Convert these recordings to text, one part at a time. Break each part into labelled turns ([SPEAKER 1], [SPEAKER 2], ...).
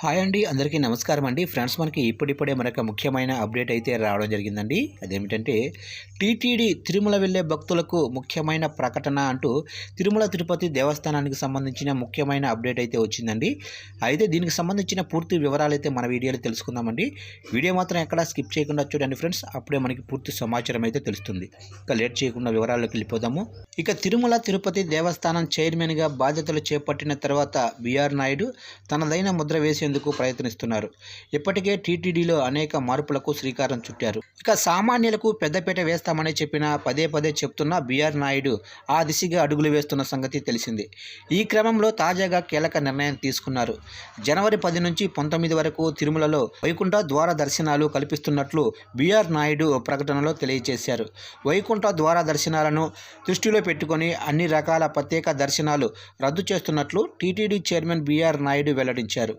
[SPEAKER 1] Hi అండి అందరికీ నమస్కారం అండి. ఫ్రెండ్స్ మనకి ఇప్పుడిప్పుడే మరొక ముఖ్యమైన అప్డేట్ అయితే రావడం జరిగిందండి. అదేమిటంటే టీటీడీ తిరుమల వెళ్ళే భక్తులకు ముఖ్యమైన ప్రకటన అంటూ తిరుమల తిరుపతి దేవస్థానానికి సంబంధించిన ముఖ్యమైన అప్డేట్ అయితే వచ్చిందండి. అయితే దీనికి సంబంధించిన పూర్తి వివరాలు అయితే మన వీడియోలో తెలుసుకుందామండి. వీడియో మాత్రం ఎక్కడా స్కిప్ చేయకుండా చూడండి ఫ్రెండ్స్. అప్పుడే మనకి పూర్తి సమాచారం అయితే తెలుస్తుంది. ఇక లేట్ చేయకుండా వివరాల్లోకి వెళ్ళిపోదాము. ఇక తిరుమల తిరుపతి దేవస్థానం చైర్మన్గా బాధ్యతలు చేపట్టిన తర్వాత బీఆర్ నాయుడు తనదైన ముద్ర వేసి చేసేందుకు ప్రయత్నిస్తున్నారు. ఇప్పటికే టీటీడీలో అనేక మార్పులకు శ్రీకారం చుట్టారు. ఇక సామాన్యులకు పెద్దపీట వేస్తామని చెప్పిన పదే పదే చెప్తున్న బీఆర్ నాయుడు ఆ దిశగా అడుగులు వేస్తున్న సంగతి తెలిసింది. ఈ క్రమంలో తాజాగా కీలక నిర్ణయం తీసుకున్నారు. జనవరి పది నుంచి పంతొమ్మిది వరకు తిరుమలలో వైకుంఠ ద్వార దర్శనాలు కల్పిస్తున్నట్లు బీఆర్ నాయుడు ప్రకటనలో తెలియజేశారు. వైకుంఠ ద్వార దర్శనాలను దృష్టిలో పెట్టుకొని అన్ని రకాల ప్రత్యేక దర్శనాలు రద్దు చేస్తున్నట్లు టీటీడీ చైర్మన్ బీఆర్ నాయుడు వెల్లడించారు.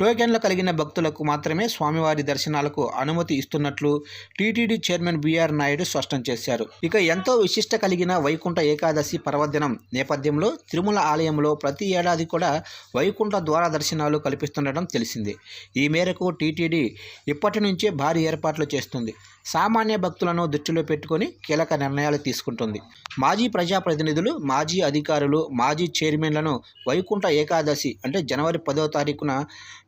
[SPEAKER 1] టోకెన్లు కలిగిన భక్తులకు మాత్రమే స్వామివారి దర్శనాలకు అనుమతి ఇస్తున్నట్లు టీటీడీ చైర్మన్ బీఆర్ నాయుడు స్పష్టం చేశారు. ఇక ఎంతో విశిష్ట కలిగిన వైకుంఠ ఏకాదశి పర్వదినం నేపథ్యంలో తిరుమల ఆలయంలో ప్రతి ఏడాది కూడా వైకుంఠ ద్వార దర్శనాలు కల్పిస్తుండటం తెలిసింది. ఈ మేరకు టీటీడీ ఇప్పటి నుంచే భారీ ఏర్పాట్లు చేస్తుంది. సామాన్య భక్తులను దృష్టిలో పెట్టుకుని కీలక నిర్ణయాలు తీసుకుంటుంది. మాజీ ప్రజాప్రతినిధులు మాజీ అధికారులు మాజీ చైర్మన్లను వైకుంఠ ఏకాదశి అంటే జనవరి పదో తారీఖున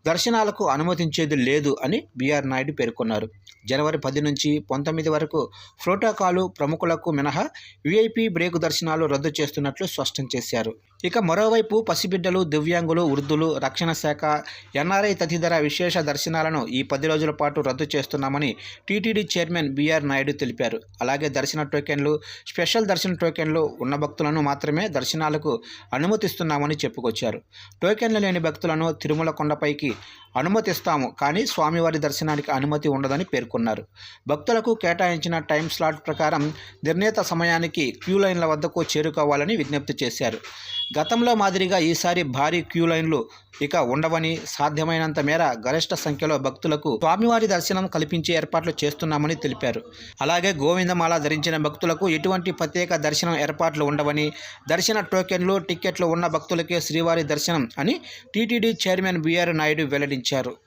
[SPEAKER 1] దర్శనాలకు అనుమతించేది లేదు అని బీఆర్ నాయుడు పేర్కొన్నారు. జనవరి పది నుంచి పంతొమ్మిది వరకు ప్రోటోకాలు ప్రముఖులకు మినహా విఐపి బ్రేక్ దర్శనాలు రద్దు చేస్తున్నట్లు స్పష్టం చేశారు. ఇక మరోవైపు పసిబిడ్డలు దివ్యాంగులు వృద్ధులు రక్షణ శాఖ ఎన్ఆర్ఐ తదితర విశేష దర్శనాలను ఈ పది రోజుల పాటు రద్దు చేస్తున్నామని TTD chair chairman BR Naidu తెలిపారు. అలాగే దర్శన టోకెన్లు స్పెషల్ దర్శన టోకెన్లు ఉన్న భక్తులను మాత్రమే దర్శనాలకు అనుమతిస్తున్నామని చెప్పుకొచ్చారు. టోకెన్లు లేని భక్తులను తిరుమల కొండపైకి అనుమతిస్తాము కానీ స్వామివారి దర్శనానికి అనుమతి ఉండదని పేర్కొన్నారు. భక్తులకు కేటాయించిన టైం స్లాట్ ప్రకారం నిర్ణీత సమయానికి క్యూ లైన్ల వద్దకు చేరుకోవాలని విజ్ఞప్తి చేశారు. గతంలో మాదిరిగా ఈసారి భారీ క్యూ లైన్లు ఇక ఉండవని సాధ్యమైనంత మేర గరిష్ట సంఖ్యలో భక్తులకు స్వామివారి దర్శనం కల్పించే ఏర్పాట్లు చేస్తున్నామని తెలిపారు. అలాగే గోవిందమాల ధరించిన భక్తులకు ఎటువంటి ప్రత్యేక దర్శనం ఏర్పాట్లు ఉండవని దర్శన టోకెన్లు టిక్కెట్లు ఉన్న భక్తులకే శ్రీవారి దర్శనం అని టీటీడీ చైర్మన్ బిఆర్ నాయుడు వెల్లడించారు.